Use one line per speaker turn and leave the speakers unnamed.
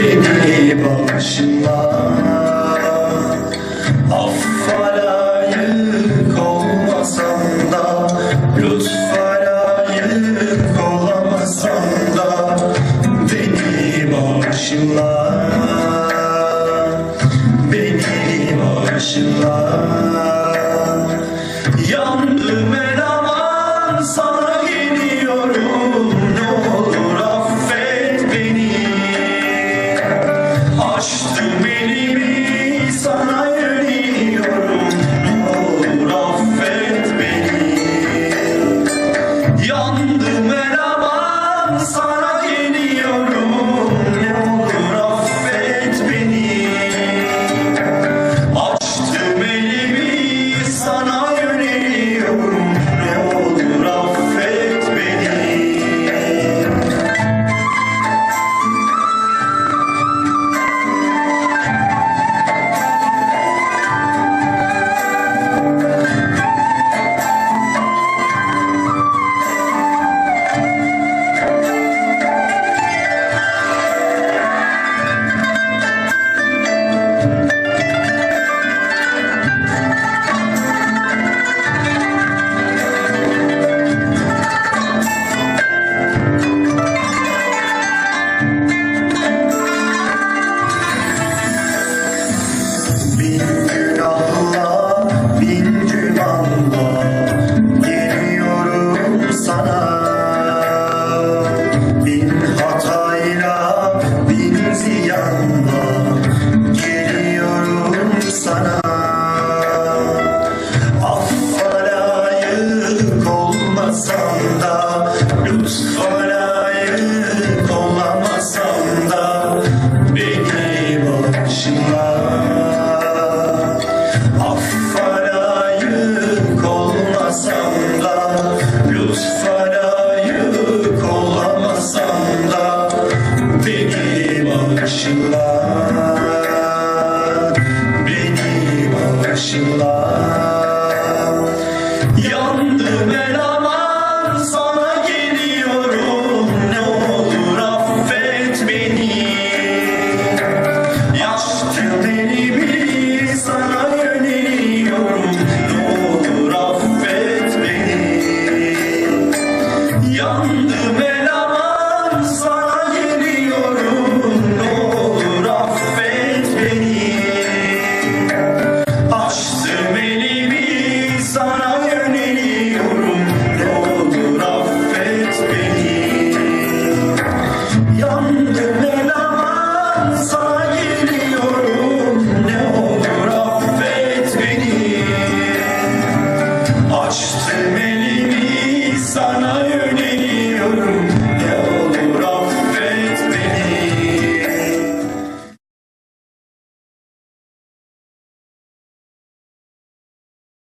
beni Affa layık olmasam da Lütfa layık Beni bağışla Beni Yandım aman sana. Affa layık olmasam Beni başına Affa layık olmasam da Beni başına Yandım el aman